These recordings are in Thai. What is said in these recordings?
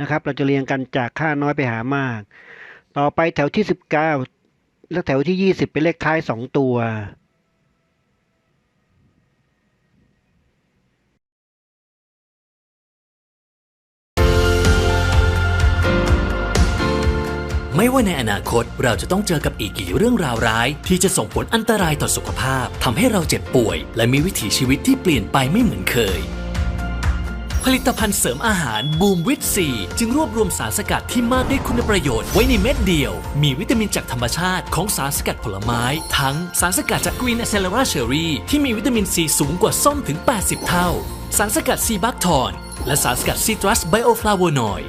นะครับ เราจะเรียงกันจากค่าน้อยไปหามาก ต่อไปแถวที่ 19 และแถวที่ 20 เป็นเลขท้าย 2 ตัว ไม่ว่าในอนาคตเราจะต้องเจอกับอีกกี่เรื่องราวร้าย ที่จะส่งผลอันตรายต่อสุขภาพทำให้เราเจ็บป่วย และมีวิถีชีวิตที่เปลี่ยนไปไม่เหมือนเคย ผลิตภัณฑ์เสริมอาหารบูมวิตซีจึงรวบรวมสารสกัดที่มากด้วยคุณประโยชน์ไว้ในเม็ดเดียว มีวิตามินจากธรรมชาติของสารสกัดผลไม้ ทั้งสารสกัดจากกรีนแอ c เซลราเชอรี่ที่มีวิตามินซีสูงกว่าส้มถึง 80 เท่า สารสกัดซีบัคทอน และสารสกัดซีตรัสไบโอฟลาโวนอยด์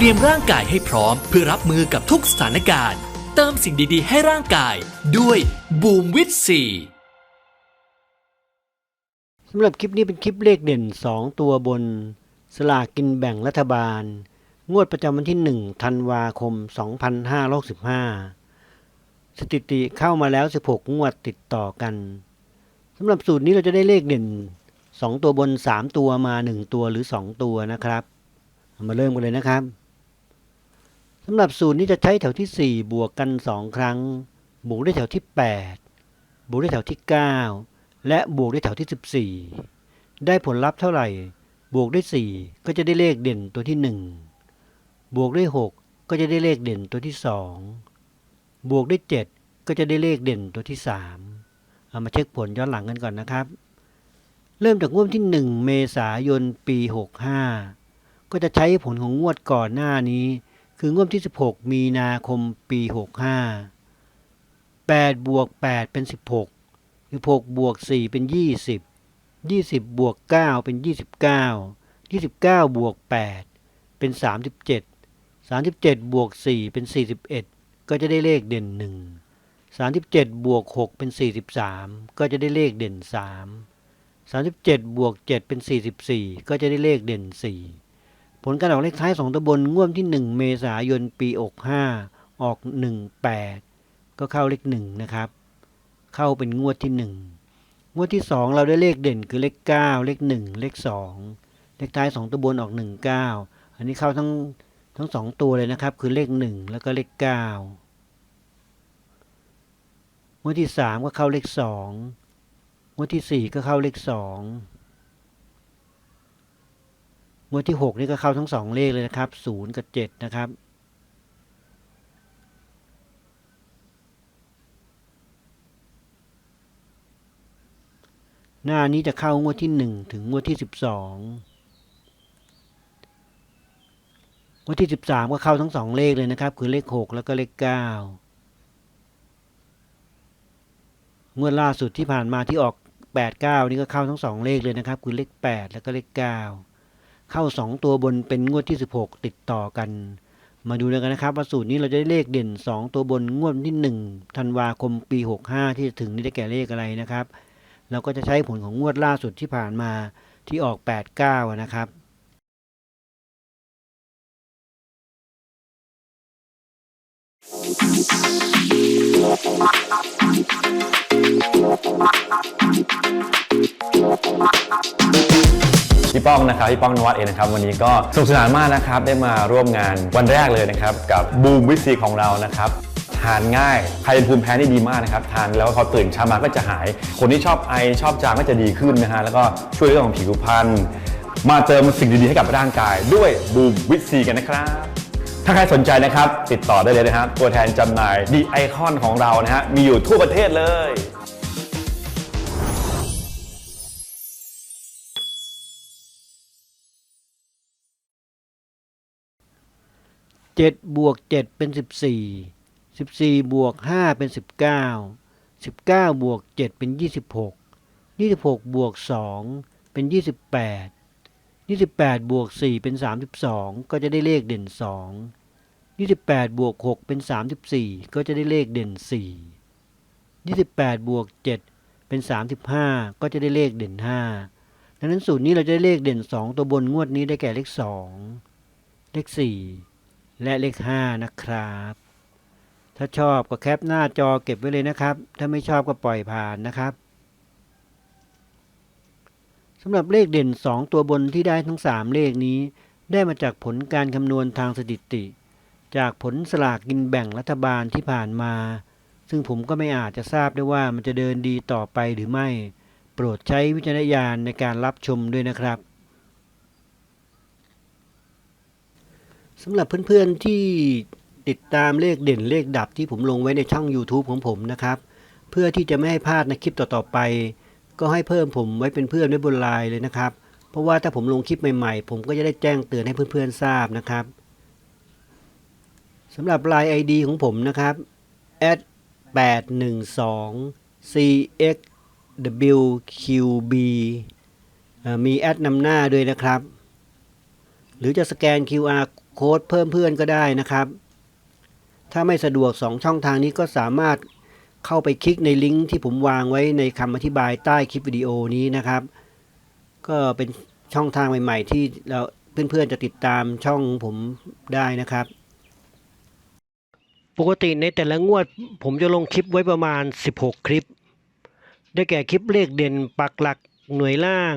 เตรียมร่างกายให้พร้อม เพื่อรับมือกับทุกสถานการณ์ เติมสิ่งดีๆ ให้ร่างกายด้วยบูมวิตซีสำหรับคลิปนี้เป็นคลิปเลขเด่น 2 ตัวบน สลากกินแบ่งรัฐบาล งวดประจำวันที่ 1 ธันวาคม 2565 สถิติเข้ามาแล้ว 16 งวดติดต่อกันสำหรับสูตรนี้เราจะได้เลขเด่น 2 ตัวบน 3 ตัวมา 1 ตัวหรือ 2 ตัวนะครับ มาเริ่มกันเลยนะครับ สำหรับสูตรนี้จะใช้แถวที่ 4 บวกกัน 2 ครั้ง บวกด้วยแถวที่ 8 บวกด้วยแถวที่ 9 และบวกด้วยแถวที่ 14 ได้ผลลัพธ์เท่าไหร่ บวกด้วย 4 ก็จะได้เลขเด่นตัวที่ 1 บวกด้วย 6 ก็จะได้เลขเด่นตัวที่ 2 บวกด้วย 7 ก็จะได้เลขเด่นตัวที่ 3 เอามาเช็คผลย้อนหลังกันก่อนนะครับ เริ่มจากงวดที่ 1 เมษายนปี 65 ก็จะใช้ผลของงวดก่อนหน้านี้ คืองวดที่ 16 มีนาคมปี 65 8บวก8เป็น 16 16บวก4เป็น 20 20บวก9เป็น 29 29บวก8เป็น 37 37บวก4เป็น 41 ก็จะได้เลขเด่น 1 37บวก6เป็น 43 ก็จะได้เลขเด่น 3 37บวก7เป็น 44 ก็จะได้เลขเด่น 4 ลการออกเลขท้าย 2ตัวบนงวดที่ 1 เมษายนปี 65 ออก 18 ก็เข้าเลข 1 นะครับ เข้าเป็นงวดที่ 1 งวดที่ 2 เราได้เลขเด่นคือเลข 9 เลข 1 เลข 2 เลขท้าย 2 ตัวบนออก 19 อันนี้เข้าทั้งทั้งสองตัวเลยนะครับ คือเลขหนึ่งแล้วก็เลขเก้างวดที่สามก็เข้าเลขสองวดที่สี่ก็เข้าเลขสอ งวดที่หกนี่ก็เข้าทั้งสองเลขเลยนะครับศูนย์กับเจ็ดนะครับ หน้านี้จะเข้างวดที่หนึ่งถึงงวดที่สิบสองงวดที่สิบสามก็เข้าทั้งสองเลขเลยนะครับ คือเลขหกแล้วก็เลขเก้างวดล่าสุดที่ผ่านมาที่ออกแปดเก้านี่ก็เข้าทั้งสองเลขเลยนะครับ คือเลขแปดแล้วก็เลขเก้า เข้าสองตัวบนเป็นงวดที่สิบหกติดต่อกัน มาดูกันนะครับว่าสูตรนี้เราจะได้เลขเด่นสองตัวบนงวดที่หนึ่งธันวาคมปีหกห้าที่จะถึงนี้ได้แก่เลขอะไรนะครับ เราก็จะใช้ผลของงวดล่าสุดที่ผ่านมาที่ออก 89 นะครับ พี่ป้องนะครับพี่ป้องนวัดเองนะครับวันนี้ก็สนุกสนานมากนะครับได้มาร่วมงานวันแรกเลยนะครับกับบูมวิซีของเรานะครับทานง่ายใครเป็นภูมิแพ้นี่ดีมากนะครับ ทานแล้วพอตื่นเช้ามาก็จะหาย คนที่ชอบไอชอบจามก็จะดีขึ้นนะฮะ แล้วก็ช่วยเรื่องของผิวพรรณ มาเติมสิ่งดีๆให้กับร่างกาย ด้วยบูมวิซีกันนะครับ ถ้าใครสนใจนะครับ ติดต่อได้เลยนะครับ ตัวแทนจำหน่ายดีไอคอนของเรานะฮะ มีอยู่ทั่วประเทศเลย เจ็ดบวกเจ็ดเป็นสิบสี่สิบสี่บวกห้าเป็นสิบเก้าสิบเก้าบวกเจ็ดเป็นยี่สิบหกยี่สิบหกบวกสองเป็นยี่สิบแปดยี่สิบแปดบวกสี่เป็นสามสิบสองก็จะได้เลขเด่นสองยี่สิบแปดบวกหกเป็นสามสิบสี่ก็จะได้เลขเด่นสี่ยี่สิบแปดบวกเจ็ดเป็นสามสิบห้าก็จะได้เลขเด่นห้าดังนั้นสูตรนี้เราจะได้เลขเด่นสองตัวบนงวดนี้ได้แก่เลขสองเลขสี่ และเลข 5 นะครับ ถ้าชอบก็แคปหน้าจอเก็บไว้เลยนะครับ ถ้าไม่ชอบก็ปล่อยผ่านนะครับสำหรับเลขเด่น 2 ตัวบนที่ได้ทั้ง 3 เลขนี้ ได้มาจากผลการคำนวณทางสถิติ จากผลสลากกินแบ่งรัฐบาลที่ผ่านมา ซึ่งผมก็ไม่อาจจะทราบได้ว่ามันจะเดินดีต่อไปหรือไม่ โปรดใช้วิจารณญาณในการรับชมด้วยนะครับ สำหรับเพื่อนๆที่ติดตามเลขเด่นเลขดับที่ผมลงไว้ในช่อง YouTube ของผมนะครับ เพื่อที่จะไม่ให้พลาดในคลิปต่อๆไป ก็ให้เพิ่มผมไว้เป็นเพื่อนไว้บนไลน์เลยนะครับ เพราะว่าถ้าผมลงคลิปใหม่ๆ ผมก็จะได้แจ้งเตือนให้เพื่อนๆทราบนะครับสำหรับไลน์ ID ของผมนะครับ 812 cxwqb มีแอดนำหน้าด้วยนะครับ หรือจะสแกน QR โค้ดเพิ่มเพื่อนก็ได้นะครับ ถ้าไม่สะดวก 2 ช่องทางนี้ก็สามารถเข้าไปคลิกในลิงก์ที่ผมวางไว้ในคำอธิบายใต้คลิปวิดีโอนี้นะครับ ก็เป็นช่องทางใหม่ ๆ ที่เราเพื่อนๆจะติดตามช่องผมได้นะครับ ปกติในแต่ละงวด ผมจะลงคลิปไว้ประมาณ 16 คลิป ได้แก่คลิปเลขเด่นปักหลักหน่วยล่าง